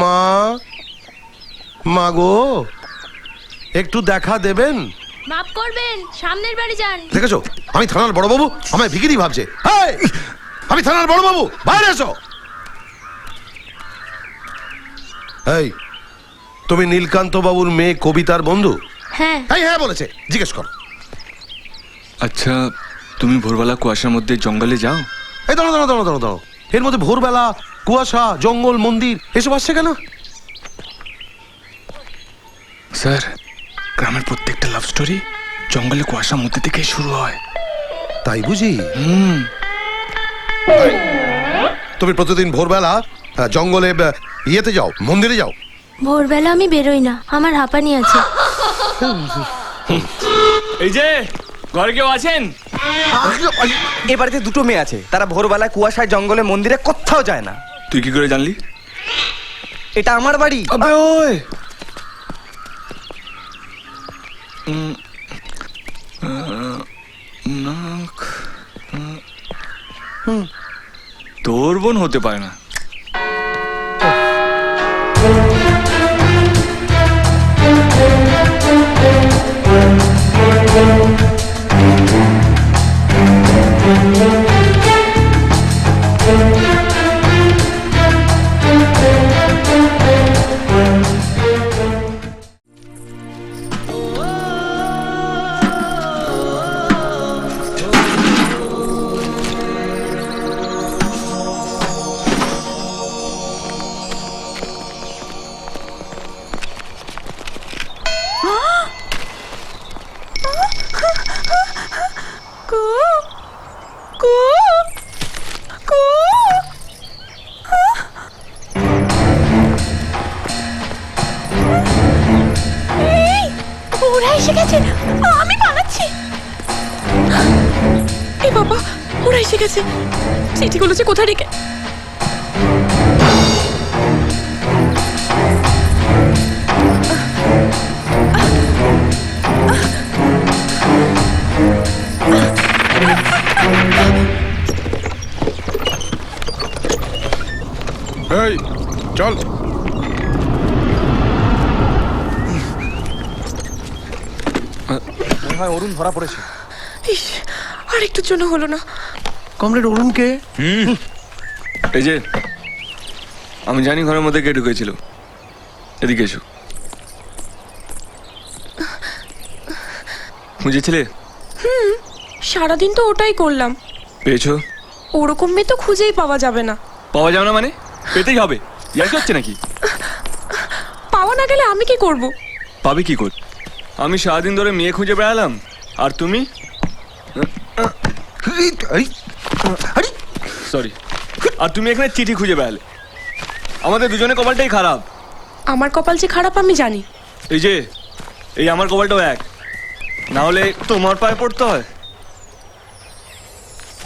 মা মা গো একটু দেখা দেবেন? মাফ করবেন সামনের বাড়ি যান। দেখেছ? আমি থানার বড়বাবু আমায় ভিকিরি ভাবছে। হেই! আমি থানার বড়বাবু বাইরে এসো! এই তুমি নীলকান্ত বাবুর মেয়ে কবিতার বন্ধু? হ্যাঁ। হ্যাঁ হ্যাঁ বলেছে। জিজ্ঞেস করো। আচ্ছা তুমি ভোরবেলা কুয়াশার মধ্যে জঙ্গলে যাও? এই দাঁড়ো দাঁড়ো দাঁড়ো দাঁড়ো দাঁড়ো এর মধ্যে ভোরবেলা কুয়াশা জঙ্গল মন্দির এসব আসছে কেন? স্যার গ্রামের প্রত্যেকটা লাভ স্টোরি জঙ্গলে কুয়াশার মধ্যে থেকেই শুরু হয়। তাই বুঝি? হুম। তুমি প্রতিদিন ভোরবেলা আহ, জঙ্গলে আহ, ইয়েতে যাও মন্দিরে যাও। ভোরবেলা আমি বেরোই না আমার হাঁপানি আছে। এই যে ঘরে কেউ আছেন? এ বাড়িতে দুটো মেয়ে আছে তারা ভোরবেলায় কুয়াশায় জঙ্গলে মন্দিরে কোথাও যায় না। তুই কি করে জানলি? এটা আমার বাড়ি। আবে ওই। তোর বোন হতে পারে না। ওরা এসে গেছে? আমি পালাচ্ছি। এ বাবা ওরা এসে গেছে। চিঠিগুলো যে কোথায় রেখে চল। মনে হয় অরুণ ধরা পড়েছে। ইস আর একটুর জন্য হলো না। কমরেড অরুণকে এই যে আমি জানি ঘরের মধ্যে কে ঢুকেছিল। এদিকে এসো। বুঝেছিলে? সারাদিন তো ওটাই করলাম। পেয়েছ? ওরকম মেয়ে তো খুঁজেই পাওয়া যাবে না। পাওয়া যাবে না মানে? পেতেই হবে। ইয়ার হচ্ছে নাকি? পাওয়া না গেলে আমি কি করব? পাবে কি করে? আমি সারাদিন ধরে মেয়ে খুঁজে বেড়ালাম। আর তুমি? সরি আর তুমি এখানে চিঠি খুঁজে বেড়ালে। আমাদের দুজনের কপালটাই খারাপ। আমার কপাল যে খারাপ আমি জানি। এই যে এই আমার কপালটাও এক। না হলে তোমার পায়ে পড়তে হয়।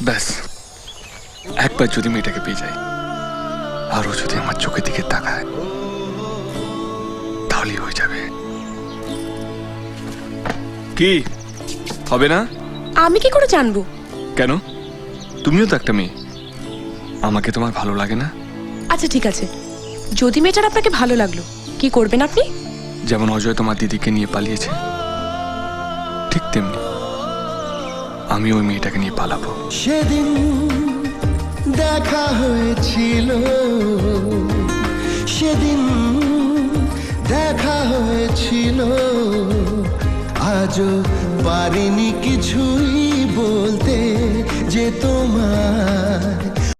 ব্যাস। একবার যদি মেয়েটাকে পেয়ে যাই আরও যদি আমার চোখের দিকে তাকায় তাহলেই হয়ে যাবে। কি? হবে না? আমি কি করে জানব? কেন? তুমিও তো একটা মেয়ে। আমাকে তোমার ভালো লাগে না? আচ্ছা ঠিক আছে। যদি মেয়েটার আপনাকে ভালো লাগল কি করবেন আপনি? যেমন অজয় তোমার দিদিকে নিয়ে পালিয়েছে ঠিক তেমনি আমি ওই মেয়েটাকে নিয়ে পালাবো। সেদিন দেখা হয়েছিল সেদিন দেখা হয়েছিল। আজও পারিনি কিছুই বলতে যে তোমার